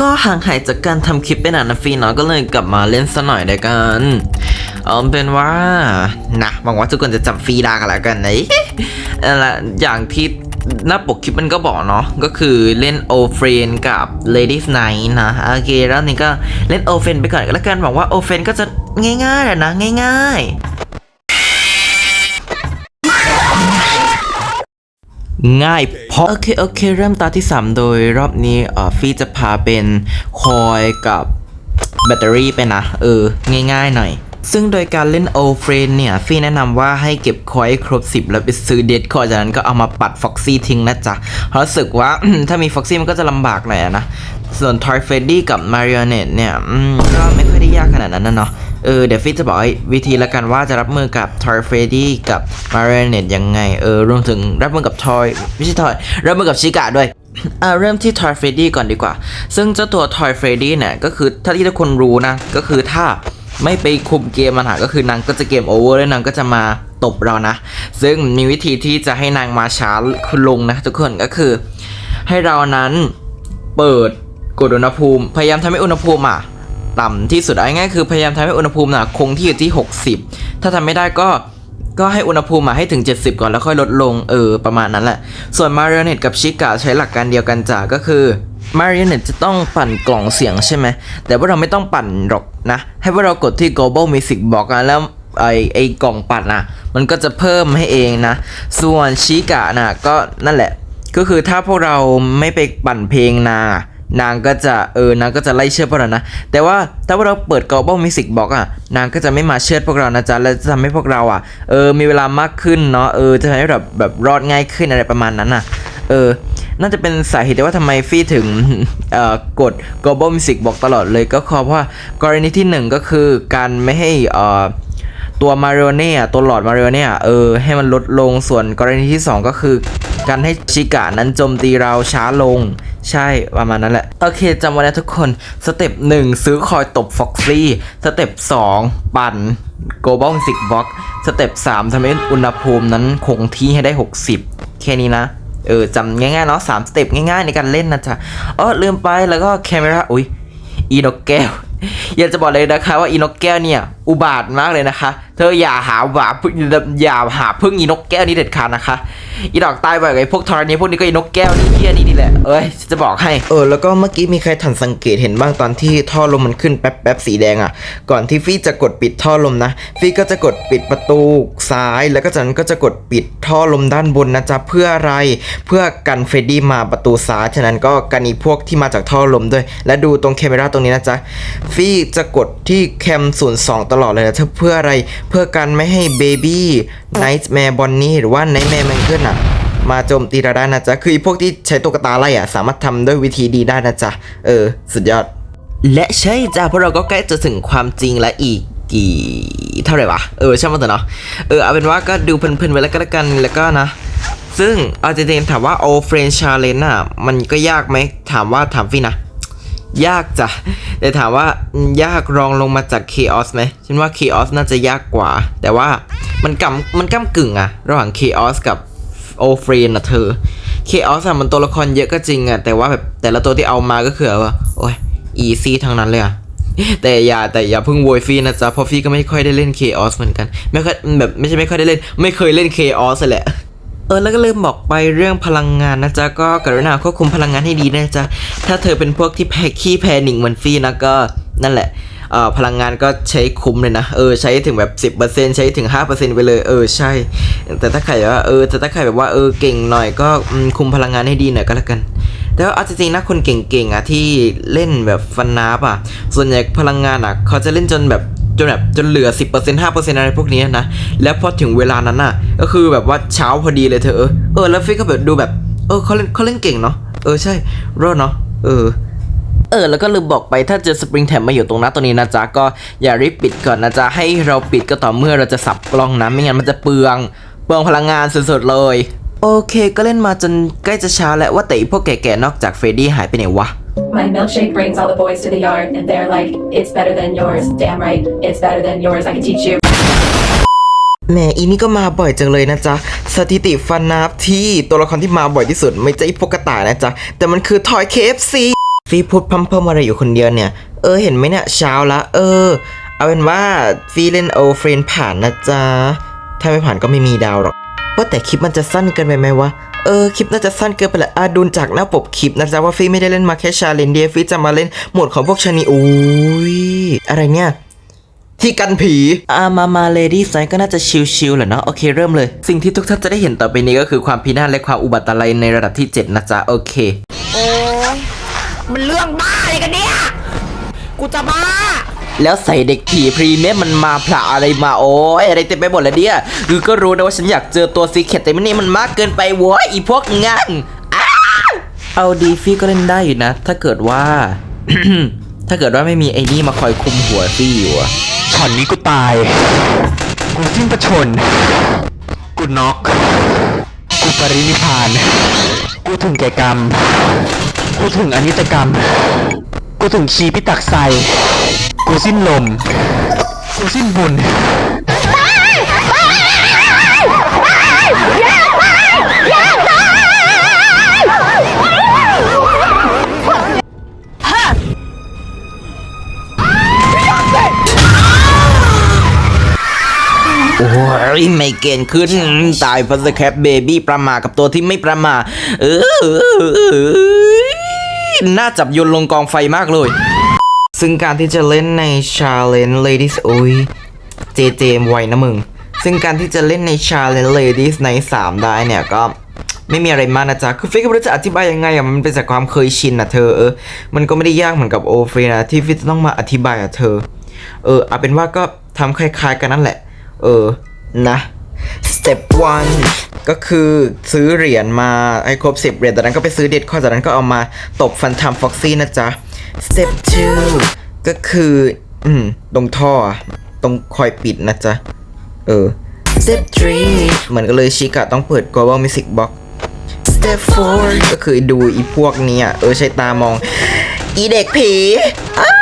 ก็ห่างหายจากการทำคลิปไปนานนะฟีเนาะก็เลยกลับมาเล่นซะหน่อยด้วยกันเอาเป็นว่านะหวังว่าทุกคนจะจำฟีได้กันแล้วกันนะเอาละอย่างที่หน้าปกคลิปมันก็บอกเนาะก็คือเล่นโอเฟนกับ Ladies Night นะโอเคแล้วนี่ก็เล่นโอเฟนไปก่อนแล้วกันหวังว่าโอเฟนก็จะง่ายๆแหละนะง่าย ๆ ง่ายเพราะโอเคโอเค เริ่มตาที่ 3 โดยรอบนี้เอ่อฟี่จะพาเป็นคอยกับแบตเตอรี่ไปนะ เออ ง่ายๆหน่อย ซึ่งโดยการเล่นโอเฟรนเนี่ย ฟี่แนะนำว่าให้เก็บคอยครบ 10 แล้วไปซื้อเดดคอยจากนั้นก็เอามาปัดฟ็อกซี่ทิ้งนะจ๊ะเพราะรู้สึกว่า ถ้ามีฟ็อกซี่มันก็จะลำบากหน่อยนะ ส่วนทอยเฟดดี้กับมาริโอเนตเนี่ยก็ไม่ค่อยได้ยากขนาดนั้นนะเนาะ เออเดี๋ยวฟิตจะบอกให้วิธีละกันว่าจะรับมือกับทอยเฟดดี้กับมาริโอเนตยังไงเออรวมถึงรับมือกับทอยไม่ใช่ทอยรับมือกับชิกะด้วยอ่าเริ่มที่ทอยเฟรดี้ก่อนดีกว่า ซึ่งเจ้าตัวทอยเฟรดดี้เนี่ยก็คือถ้าที่ทุกคนรู้นะ ก็คือถ้าไม่ไปคุมเกมมันหาก็คือนางก็จะเกมโอเวอร์แล้วนางก็จะมาตบเรานะ ซึ่งมีวิธีที่จะให้นางมาช้าคุณลงนะทุกคนก็คือ ให้เรานั้นเปิดกดอุณหภูมิ พยายามทำให้อุณหภูมิอะ ต่ำที่สุดเอาง่ายคือพยายามทำให้อุณหภูมิน่ะคงที่อยู่ที่ 60 ถ้าทำไม่ได้ก็ก็ให้อุณหภูมิมาให้ถึง 70 ก่อนแล้วค่อยลดลงเออประมาณนั้นแหละ ส่วนมาริ o เนตกับชิกะใช้หลักการเดียวกันจ้ะก็คือมาริ o เนตจะต้องปั่นกล่องเสียงใช่ไหม แต่ว่าเราไม่ต้องปั่นหรอกนะ ให้ว่าเรากดที่ global music box อะแล้วไอไอกล่องปั่นอะมันก็จะเพิ่มให้เองนะ ส่วนชิกะน่ะก็นั่นแหละ ก็คือถ้าพวกเราไม่ไปปั่นเพลงนาะ นางก็จะเออนางก็จะไล่เชื่อดพวกเรานะ แต่ว่าถ้าพวกเราเปิด global music box อะนางก็จะไม่มาเชื่อดพวกเรานะจ๊ะและจะทำให้พวกเราอะเออมีเวลามากขึ้นเนาะเออจะทำให้แบบแบบรอดง่ายขึ้นอะไรประมาณนั้นอะเออน่าจะเป็นสาเหตุว่าทำไมฟี่ถึงเอ่อกด global music box ตลอดเลยก็เพราะว่ากรณีที่หนึ่งก็คือการไม่ให้เอ่อตัวมาริโอเน่ะตัวหลอดมาริโอเน่ะเออให้มันลดลงส่วนกรณีที่2ก็คือ การให้ชิกะนั้นโจมตีเราช้าลง ใช่ประมาณนั้นแหละ โอเคจำไว้นะทุกคนสเต็ป1ซื้อคอยตบฟ็อกซี่สเต็ป2ปั่นโกลบอลสิกบ็อกสเต็ป3ทำให้อุณหภูมินั้นคงที่ให้ได้ 60 แค่นี้นะเออจำง่ายๆเนาะสามสเต็ปง่ายๆในการเล่นนะจ๊ะอ๋อลืมไปแล้วก็แคมราอุ้ยอีนกแก้ว อยากจะบอกเลยนะคะว่าอีนกแก้วเนี่ย อุบาทมากเลยนะคะ เธออย่าหาหวาพึ่งอย่าหาพึ่งอีนกแก้วนี้เด็ดขาดนะคะ อีดอกตายไปไอ้พวกทรณีพวกนี้ก็อีนกแก้วนี่เฮียนี่นี่แหละเอ้ยจะบอกให้เออแล้วก็เมื่อกี้มีใครทันสังเกตเห็นบ้างตอนที่ท่อลมมันขึ้นแป๊บแป๊บสีแดงอะ่ะ ก่อนที่ฟี่จะกดปิดท่อลมนะ ฟี่ก็จะกดปิดประตูซ้าย แล้วก็จากนั้นก็จะกดปิดท่อลมด้านบนนะจ๊ะเพื่ออะไรเพื่อกันเฟรดดี้มาประตูซ้ายฉะนั้นก็กันอีพวกที่มาจากท่อลมด้วย และดูตรงแคมราตรงนี้นะจ๊ะฟี่จะกดที่แคมศูนย์สองตลอดเลยนะเพื่ออะไรเพื่อกันไม่ให้เบบี้ไนท์แมร์บอนนี่หรือว่าไนท์แมร์แมงเกิลอะมาโจมตีเราได้นะจ๊ะ คือพวกที่ใช้ตุ๊กตาไล่อะ สามารถทำด้วยวิธีดีได้นะจ๊ะ เออ สุดยอด และใช่จ้ะเพราะเราก็ใกล้จะถึงความจริงและอีกกี่เท่าไหร่วะ เออช่างมันเถอะเนาะ เออเอาเป็นว่าก็ดูเพลินๆไปแล้วก็แล้วกันแล้วก็นะ ซึ่งเอาจริงๆถามว่าโอเฟรนชาเลนอะมันก็ยากไหมถามว่าถามฟี่นะ ยากจ้ะแต่ถามว่ายากรองลงมาจาก Chaos ไหมฉันว่า Chaos น่าจะยากกว่า แต่ว่ามันกำมันก้ากึ่งอะระหว่าง Chaos กับโอเฟรนอะเธอ Chaos อะมันตัวละครเยอะก็จริงอะแต่ว่าแบบแต่ละตัวที่เอามาก็คือแบบว่าโอ้ย easy ทั้งนั้นเลยอะแต่อย่าแต่อย่าเพิ่งโวยฟรีนะจ๊ะเพราะฟรีก็ไม่ค่อยได้เล่น Chaos เหมือนกัน ไม่ค่อยแบบไม่ใช่ไม่ค่อยได้เล่น ไม่เคยเล่น Chaos แหละ เออแล้วก็ลืมบอกไปเรื่องพลังงานนะจ๊ะก็กรุณาควบคุมพลังงานให้ดีนะจ๊ะถ้าเธอเป็นพวกที่แพ้ขี้แพ้หนิงเหมือนฟี่นะก็นั่นแหละเอ่อพลังงานก็ใช้คุ้มเลยนะเออใช้ถึงแบบ 10%ใช้ถึง 5%ไปเลยเออใช่ แต่ถ้าใครว่าเออแต่ถ้าใครแบบว่าเออเก่งหน่อยก็คุมพลังงานให้ดีหน่อยก็แล้วกันแต่ว่าเอาจริงๆนะคนเก่งๆอะที่เล่นแบบฟันนาบอะส่วนใหญ่พลังงานอะเขาจะเล่นจนแบบ จนแบบจนเหลือ 10% 5%อะไรพวกนี้นะ แล้วพอถึงเวลานั้นน่ะ ก็คือแบบว่าเช้าพอดีเลยเธอ เออเออแล้วฟิกก็แบบดูแบบ เออเขาเล่นเขาเล่นเก่งเนาะเออใช่รอดเนาะเออเออแล้วก็ลืมบอกไปถ้าเจอสปริงแท็มาอยู่ตรงหน้าตรงนี้นะจ๊ะ ก็อย่ารีบปิดก่อนนะจ๊ะ ให้เราปิดก็ต่อเมื่อเราจะสับกล้องนะไม่งั้นมันจะเปลือง เปลืองพลังงานสุดๆเลย โอเค ก็เล่นมาจนใกล้จะเช้าแล้วว่าแต่อีพวกแก่ๆนอกจากเฟรดดี้หายไปไหนวะ My milkshake brings all the boys to the yard, and they're like, it's better than yours. Damn right, it's better than yours. I can teach you. แหมอีนี่ก็มาบ่อยจังเลยนะจ๊ะ สถิติฟันนับที่ตัวละครที่มาบ่อยที่สุด ไม่ใช่พวกกระต่ายนะจ๊ะ แต่มันคือทอย KFC ฟีพูดพัมเพิ่มอะไรอยู่คนเดียวเนี่ย เออเห็นไหมเนี่ยเช้าละ เออ เอาเป็นว่าฟีเล่นโอเฟรนผ่านนะจ๊ะ ถ้าไม่ผ่านก็ไม่มีดาวหรอก ว่าแต่คลิปมันจะสั้นเกินไปไหมวะ เออคลิปน่าจะสั้นเกินไปแหละอะดูจากหน้าปกคลิปนะจ๊ะว่าฟีไม่ได้เล่นมาแค่ชาเลนเดียฟีจะมาเล่นโหมดของพวกชานีอุ้ยอะไรเนี่ยที่กันผีอ่ามา มาเลดี้ไซก็น่าจะชิลๆแหละเนาะ โอเคเริ่มเลย สิ่งที่ทุกท่านจะได้เห็นต่อไปนี้ก็คือความพินาศและความอุบัติอะไรในระดับที่ 7 นะจ๊ะ โอเค โอ้ยมันเรื่องบ้าอะไรกันเนี่ย กูจะบ้า แล้วใส่เด็กผีพรีเมียมมันมาผละอะไรมาโอ้ยอะไรเต็มไปหมดเลยเนี่ยคือก็รู้นะว่าฉันอยากเจอตัวซีเคทแต่ไม่นี่มันมากเกินไปโว้ยอีพวกงันอ้าเอาดีฟี่ก็เล่นได้อยู่นะ ถ้าเกิดว่า ถ้าเกิดว่าไม่มีไอ้นี่มาคอยคุมหัวฟี่อยู่อะช็อตนี้กูตายกูสิ้นประชนกูน็อกกูปรินิพาน กูถึงแก่กรรม กูถึงอนิจกรรม กูถึงชีพิตักใส กูสิ้นลม กูสิ้นบุญ โอ้ยไม่เกณฑ์ขึ้น ตายพราะสแคปเบบี้ประมาทกับตัวที่ไม่ประมาเออน่าจับโยนลงกองไฟมากเลย ซึ่งการที่จะเล่นใน Challenge Ladies โอ้ยเจเจมไวนะมึง ซึ่งการที่จะเล่นใน Challenge Ladies ใน 3 ได้เนี่ยก็ไม่มีอะไรมากนะจ๊ะ คือฟิกก็ไม่รู้จะอธิบายยังไงอะมันเป็นจากความเคยชินอะเธอเออ มันก็ไม่ได้ยากเหมือนกับโอฟรนะที่ฟิกจะต้องมาอธิบายอะเธอ เออเอาเป็นว่าก็ทำคล้ายๆกันนั่นแหละ เออ นะ step one ก็คือซื้อเหรียญมาให้ครบ 10 เหรียญจากนั้นก็ไปซื้อเด็ดข้อจากนั้นก็เอามาตบฟันทำฟ็อกซี่นะจ๊ะ step two ก็คือ อืม ตรงท่ออะตรงคอยปิดนะจ๊ะ เออ step three เหมือนกันเลยชิกอะต้องเปิด global music box step four ก็คือดูอีพวกเนี้ยเออใช้ตามอง อีเด็กผีอ้าว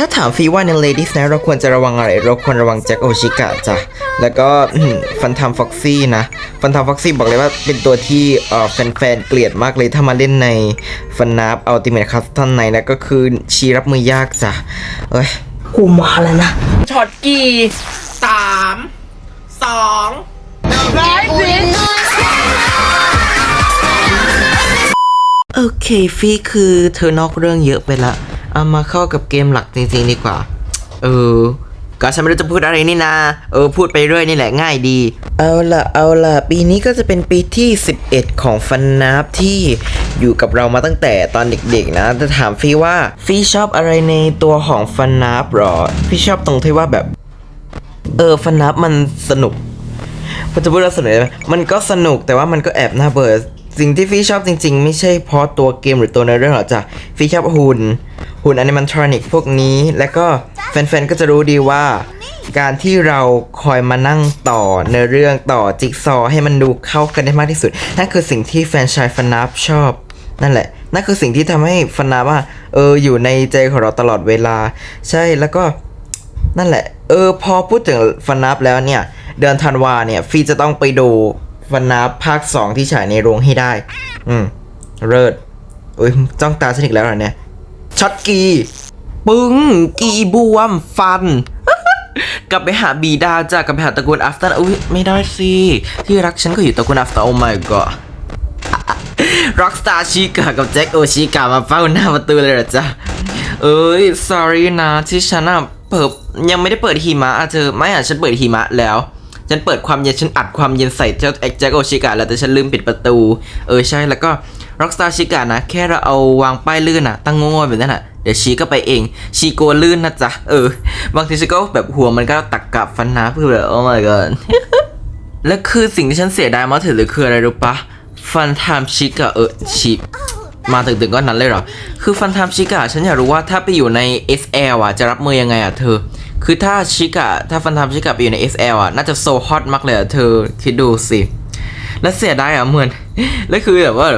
ถ้าถามฟีว่าใน Ladies นะเราควรจะระวังอะไร เราควรระวังแจ็คโอชิกะจ้ะ แล้วก็ฟันทำฟ็อกซี่นะ ฟันทำฟ็อกซี่บอกเลยว่าเป็นตัวที่เอ่อแฟนๆเกลียดมากเลยถ้ามาเล่นในฟันนับอัลติเมทคัสตันในนะก็คือชีรับมือยากจ้ะ เอ้ย กูมาแล้วนะ ช็อตกี่สามสองร้อยสิบโอเคฟี่คือเธอนอกเรื่องเยอะไปละ เอามาเข้ากับเกมหลักจริงๆดีกว่า เออ ก็ฉันไม่รู้จะพูดอะไรนี่นาเออ พูดไปเรื่อยนี่แหละง่ายดี เอาล่ะ เอาล่ะ ปีนี้ก็จะเป็นปีที่ 11 ของฟันนับที่อยู่กับเรามาตั้งแต่ตอนเด็กๆนะจะถามฟี่ว่าฟี่ชอบอะไรในตัวของฟันนับหรอฟี่ชอบตรงที่ว่าแบบ เออฟันนับมันสนุกมันจะพูดว่าสนุกไหมมันก็สนุกแต่ว่ามันก็แอบน่าเบื่อสิ่งที่ฟี่ชอบจริง ๆ ไม่ใช่เพราะตัวเกมหรือตัวในอเรื่องหรอกจ้ะฟี่ชอบหุ่น หุ่นอนิมัทรอนิกพวกนี้ และก็แฟนๆ ก็จะรู้ดีว่า การที่เราคอยมานั่งต่อในอเรื่องต่อจิ๊กซอว์ให้มันดูเข้ากันได้มากที่สุด นั่นคือสิ่งที่แฟนชายฟันนับชอบ นั่นแหละ นั่นคือสิ่งที่ทำให้ฟันนับว่า เอออยู่ในใจของเราตลอดเวลา ใช่แล้วก็นั่นแหละ เออ พอพูดถึงฟันนับแล้วเนี่ย เดือนธันวาเนี่ยฟีจะต้องไปดูฟันนับภาค 2 ที่ฉายในโรงให้ได้ อืมเลิศเอ้ยจ้องตาฉันอีกแล้วเหรอเนี่ย ช็อตกี ปึ้ง กีบวมฟัน กลับไปหาบีดาจ้ะกลับไปหาตระกูลอัฟตันอุ้ยไม่ได้สิ ที่รักฉันก็อยู่ตระกูลอัฟตันโอ้ my god ร็อกสตาร์ชิกากับแจ็คโอชิกามาเฝ้าหน้าประตูเลยเหรอจ๊ะ เอ้ย sorry นะที่ฉันอะเปิดยังไม่ได้เปิดหิมะอะเธอไม่อะฉันเปิดหิมะแล้ว ฉันเปิดความเย็นฉันอัดความเย็นใส่เจ้าแจ็คโอชิกาแล้วแต่ฉันลืมปิดประตู เออใช่แล้วก็ ร็อกสตาร์ชิกานะ แค่เราเอาวางป้ายลื่นอะตั้งโง่ๆแบบนั้นอะเดี๋ยวชีก็ไปเอง ชีกลัวลื่นนะจ๊ะ เออ บางทีฉันก็แบบหัวมันก็ตักกลับฟันน้าเพื่อแบบ oh my god และคือสิ่งที่ฉันเสียดายมากที่สุดเลยคืออะไรรู้ปะฟันไทม์ชิกอะเออชิมาถึงๆก็นั้นเลยเหรอ คือฟันไทม์ชิกอะฉันอยากรู้ว่าถ้าไปอยู่ใน SL อะจะรับมือยังไงอะเธอ คือถ้าชิกอะถ้าฟันไทม์ชิกอะไปอยู่ใน SL อะน่าจะโซฮอตมากเลยอะเธอคิดดูสิแล้วเสียดายอะเหมือน แล้วคือแบบว่า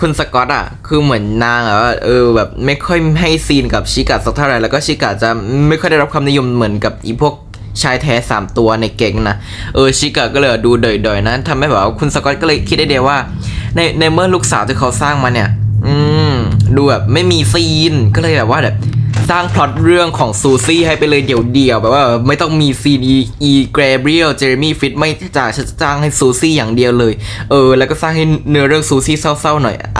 คุณสกอตอะคือเหมือนนางอะว่าเออแบบไม่ค่อยให้ซีนกับชิกะสักเท่าไหร่แล้วก็ชิกะจะไม่ค่อยได้รับความนิยมเหมือนกับอีพวกชายแท้3ตัวในเก่งนะเออชิกะก็เลยดูเดยๆนะทำให้แบบว่าคุณสกอตก็เลยคิดได้เดียวว่า ในในเมื่อลูกสาวที่เขาสร้างมาเนี่ย อืมดูแบบไม่มีซีนก็เลยแบบว่าแบบ สร้างพล็อตเรื่องของซูซี่ให้ไปเลยเดี่ยวๆแบบว่าไม่ต้องมีซีนีอีแกรเบียลเจอร์มี่ฟิตไม่จ่าฉันจะสร้างให้ซูซี่อย่างเดียวเลย เออ แล้วก็สร้างให้เนื้อเรื่องซูซี่เศร้าๆหน่อยอะ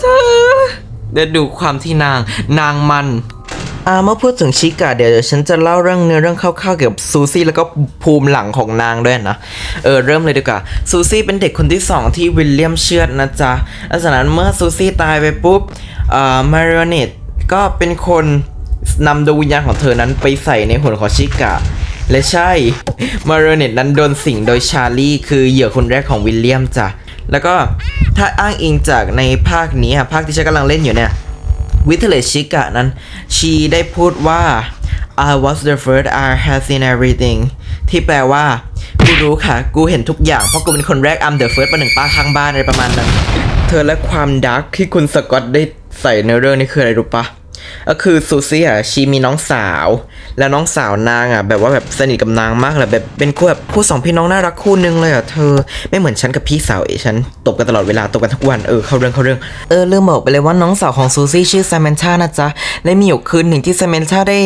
เธอเดี๋ยวดูความที่นางนางมันอ่าเมื่อพูดถึงชิกะเดี๋ยวฉันจะเล่าเรื่องเนื้อเรื่องคร่าวๆเกี่ยวกับซูซี่แล้วก็ภูมิหลังของนางด้วยนะ เออเริ่มเลยดีกว่าซูซี่เป็นเด็กคนที่สองที่วิลเลียมเชือดนะจ๊ะหลังนั้นเมื่อซูซี่ตายไปปุ๊บอ่ามาริโอเนต ก็เป็นคนนำดวงวิญญาณของเธอนั้นไปใส่ในหุ่นของชิกะ และใช่ มาริเนตนั้นโดนสิงโดยชาร์ลี่คือเหยื่อคนแรกของวิลเลียมจ้ะ แล้วก็ถ้าอ้างอิงจากในภาคนี้อะภาคที่ฉันกำลังเล่นอยู่เนี่ยวิทเลชิกะนั้น ชีได้พูดว่า I was the first I have seen everything ที่แปลว่า กูรู้ค่ะ กูเห็นทุกอย่าง เพราะกูเป็นคนแรก I'm the first ประหนึ่งป้าข้างบ้านอะไรประมาณนั้น เธอและความดาร์กที่คุณสกอตได้ ใส่ในเรื่องนี้คืออะไรรู้ปะก็คือซูซี่อะชีมีน้องสาว แล้วน้องสาวนางอะ แบบว่าแบบสนิทกับนางมากเลยแบบเป็นคู่แบบคู่สองพี่น้องน่ารักคู่นึงเลยอะเธอไม่เหมือนฉันกับพี่สาวเอฉันตบกันตลอดเวลาตบกันทุกวันเออเข้าเรื่องเข้าเรื่องเออลืมบอกไปเลยว่าน้องสาวของซูซี่ชื่อซามนธานะจ๊ะและมีอยู่คืนหนึ่งที่ซามนธาได้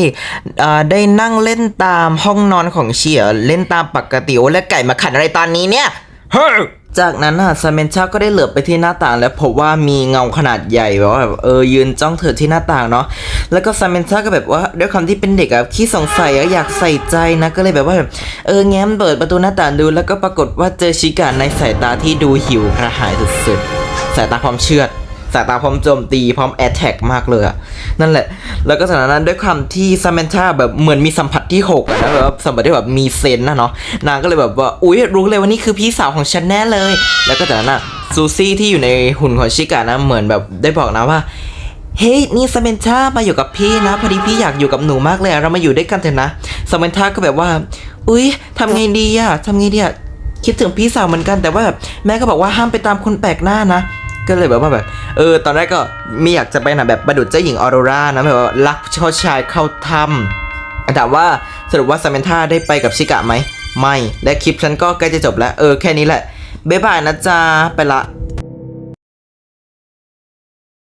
อ่าได้นั่งเล่นตามห้องนอนของเชียเล่นตามปกติโอ้และไก่มาขัดอะไรตอนนี้เนี่ยเฮ้ย จากนั้นน่ะซาเมนชาก็ได้เหลือบไปที่หน้าต่าง และพบว่ามีเงาขนาดใหญ่แบบว่าแบบเออยืนจ้องเธอที่หน้าต่างเนาะแล้วก็ซาเมนชาก็แบบว่าด้วยความที่เป็นเด็กอะขี้สงสัยอะอยากใส่ใจนะก็เลยแบบว่าแบบเออแง้มเปิดประตูหน้าต่างดู แล้วก็ปรากฏว่าเจอชิกาในสายตาที่ดูหิวกระหายสุดๆสายตาความเชื่อด สายตาพร้อมโจมตีพร้อมแอตแทกมากเลยอะนั่นแหละ แล้วก็จานั้นด้วยความที่ซามนธาแบบเหมือนมีสัมผัสที่หกอะนะแบบสัมผัสที่แบบมีเซนนะเนาะนางก็เลยแบบว่าอุ๊ยรู้เลยว่านี่คือพี่สาวของฉันแน่เลย แล้วก็จากนั้นอะซูซี่ที่อยู่ในหุ่นของชิกะนะเหมือนแบบได้บอกนะว่าเฮ้ยนี่ซามนธามาอยู่กับพี่นะพอดีพี่อยากอยู่กับหนูมากเลยเรามาอยู่ด้วยกันเถอะนะซามนธาก็แบบว่า อุ๊ยทำไงดีอะทำไงดีอะคิดถึงพี่สาวเหมือนกันแต่ว่าแบบแม่ก็บอกว่าห้ามไปตามคนแปลกหน้านะ ก็เลยแบบว่าแบบ เออ ตอนแรกก็ไม่อยากจะไปนะแบบประดุจเจ้าหญิงออโรรานะแบบว่ารักชอบชายเข้าถ้ำแต่ว่าสรุปว่าซามนธาได้ไปกับชิกะไหม ไม่ และคลิปฉันก็ใกล้จะจบแล้ว เออ แค่นี้แหละ บ๊ายบายนะจ๊ะ ไปละ